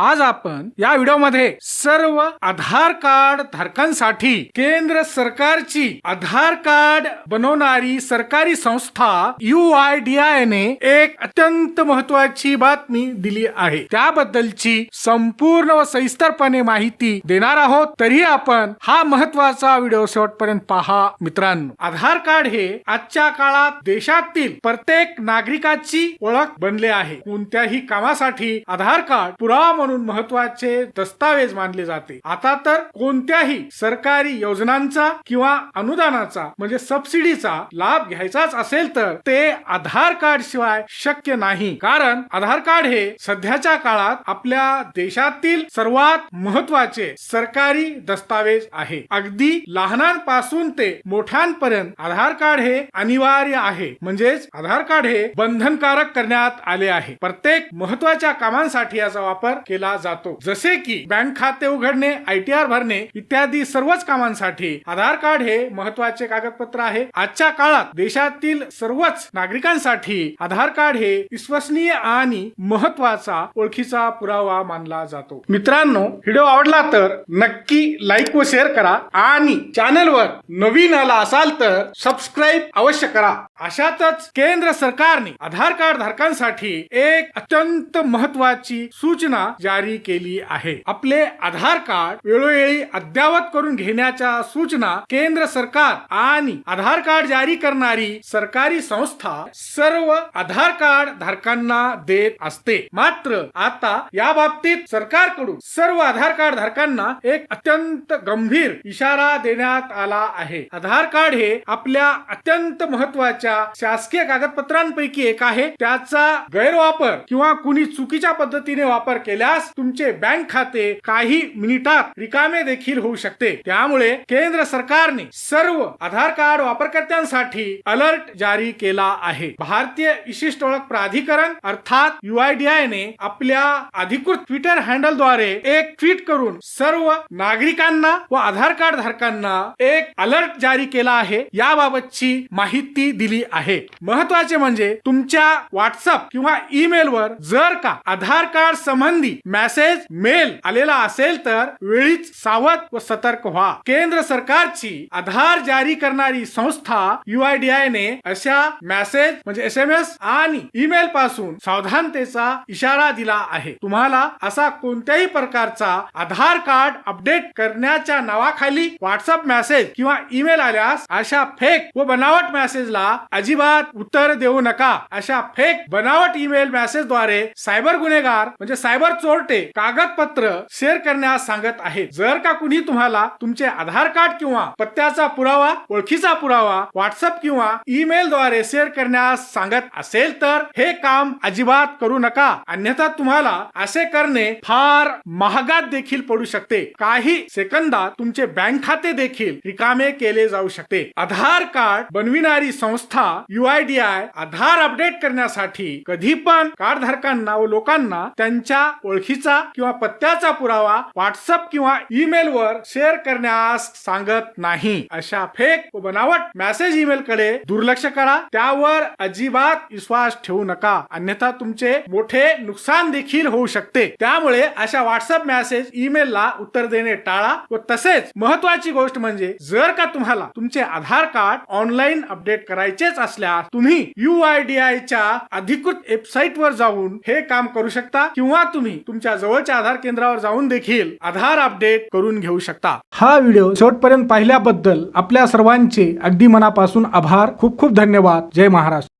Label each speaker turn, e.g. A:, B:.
A: आज आपण या व्हिडिओमध्ये सर्व आधार कार्ड धारकांसाठी केंद्र सरकारची आधार कार्ड बनवणारी सरकारी संस्था यू आय डी आय ने एक अत्यंत महत्वाची बातमी दिली आहे. त्याबद्दलची संपूर्ण व सविस्तरपणे माहिती देणार आहोत. तरी आपण हा महत्त्वाचा व्हिडिओ शेवटपर्यंत पहा. मित्रांनो आधार कार्ड हे आजच्या काळात देशातील प्रत्येक नागरिकाची ओळख बनले आहे. कोणत्याही कामासाठी आधार कार्ड पुरावा म्हणून महत्त्वाचे दस्तावेज मानले जाते. आता तर कोणत्याही सरकारी योजनांचा किंवा अनुदानाचा म्हणजे सबसिडीचा लाभ घ्यायचाच असेल तर ते आधार कार्ड शिवाय शक्य नाही. कारण आधार कार्ड हे सध्याच्या काळात आपल्या देशातील सर्वात महत्त्वाचे सरकारी दस्तावेज आहे. अगदी लहानांपासून ते मोठ्यांपर्यंत आधार कार्ड हे अनिवार्य आहे. म्हणजेच आधार कार्ड हे बंधनकारक करण्यात आले आहे. प्रत्येक महत्त्वाच्या कामांसाठी याचा वापर केला जातो. जसे की बँक खाते उघडणे आयटीआर भरणे इत्यादी सर्वच कामांसाठी आधार कार्ड हे महत्त्वाचे कागदपत्र आहे. आजच्या काळात देशातील सर्वच नागरिकांसाठी आधार कार्ड हे विश्वसनीय आणि महत्त्वाचा ओळखीचा पुरावा मानला जातो. मित्रांनो व्हिडिओ आवडला तर नक्की लाईक व शेअर करा आणि चॅनलवर नवीन आला असाल तर सबस्क्राईब अवश्य करा. अशातच केंद्र सरकारने आधार कार्ड धारकांसाठी एक अत्यंत महत्वाची सूचना जारी केली आहे. आपले आधार कार्ड वेळोवेळी अद्ययावत करून घेण्याच्या सूचना केंद्र सरकार आणि आधार कार्ड जारी करणारी सरकारी संस्था सर्व आधार कार्ड धारकांना देत असते. मात्र आता या बाबतीत सरकारकडून सर्व आधार कार्ड धारकांना एक अत्यंत गंभीर इशारा देण्यात आला आहे. आधार कार्ड हे आपल्या अत्यंत महत्त्वाच्या शासकीय कागदपत्रांपैकी एक आहे. त्याचा गैरवापर किंवा कुणी चुकीच्या पद्धतीने वापर केल्यास तुमचे बँक खाते काही मिनिटात रिकामे देखील होऊ शकते. त्यामुळे केंद्र सरकारने सर्व आधार कार्ड वापरकर्त्यांसाठी अलर्ट जारी केला आहे. भारतीय विशिष्ट ओळख प्राधिकरण अर्थात युआयडीआय ने आपल्या अधिकृत ट्विटर हँडलद्वारे एक ट्विट करून सर्व नागरिकांना व आधार कार्ड धारकांना एक अलर्ट जारी केला आहे. याबाबतची माहिती दिली आहे. महत्त्वाचे म्हणजे तुमच्या व्हॉट्सअप किंवा ईमेल वर जर का आधार कार्ड संबंधी मेसेज मेल आलेला असेल तर वेळीच सावध व सतर्क व्हा. केंद्र सरकारची आधार जारी करणारी संस्था युआयडीआय ने अशा मेसेज म्हणजे एस एम एस आणि ईमेल पासून सावधानतेचा इशारा दिला आहे. तुम्हाला असा कोणत्याही प्रकारचा आधार कार्ड अपडेट करण्याच्या नावाखाली व्हॉट्सअप मेसेज किंवा ईमेल आल्यास अशा फेक व बनावट मेसेजला अजिबात उत्तर देऊ नका. अशा फेक बनावट ईमेल मेसेजद्वारे सायबर गुन्हेगार म्हणजे सायबर चोरटे कागदपत्र शेअर करण्यास सांगत आहेत. जर का कुणी तुम्हाला तुमचे आधार कार्ड किंवा पत्त्याचा पुरावा ओळखीचा पुरावा व्हॉट्सअप किंवा ईमेल द्वारे शेअर करण्यास सांगत असेल तर हे काम अजिबात करू नका. अन्यथा तुम्हाला असे करणे फार महागात देखील पडू शकते. काही सेकंदात तुमचे बँक खाते देखील रिकामे केले जाऊ शकते. आधार कार्ड बनविणारी संस्था युआयडीआय आधार अपडेट करण्यासाठी कधी पण कार्ड धारकांना व लोकांना त्यांच्या ओळखीचा किंवा पत्त्याचा पुरावा व्हॉट्सअप किंवा ईमेल वर शेअर करण्यास सांगत नाही. अशा फेक व बनावट मेसेज ईमेल कडे दुर्लक्ष करा. त्यावर अजिबात विश्वास ठेवू नका. अन्यथा तुमचे मोठे नुकसान देखील होऊ शकते. त्यामुळे अशा व्हॉट्सअप मेसेज ईमेल ला उत्तर देणे टाळा व तसेच महत्वाची गोष्ट म्हणजे जर का तुम्हाला तुमचे आधार कार्ड ऑनलाईन अपडेट करायचेच असल्यास तुम्ही युआयडीआय च्या अधिकृत वेबसाईट वर जाऊन हे काम करू शकता किंवा तुम्ही तुमच्या जवळच्या आधार केंद्रावर जाऊन देखील आधार अपडेट करून घेऊ शकता. हा व्हिडिओ शेवटपर्यंत पाहिल्याबद्दल आपल्या सर्वांचे अगदी मनापासून आभार. खूप खूप धन्यवाद. जय महाराष्ट्र.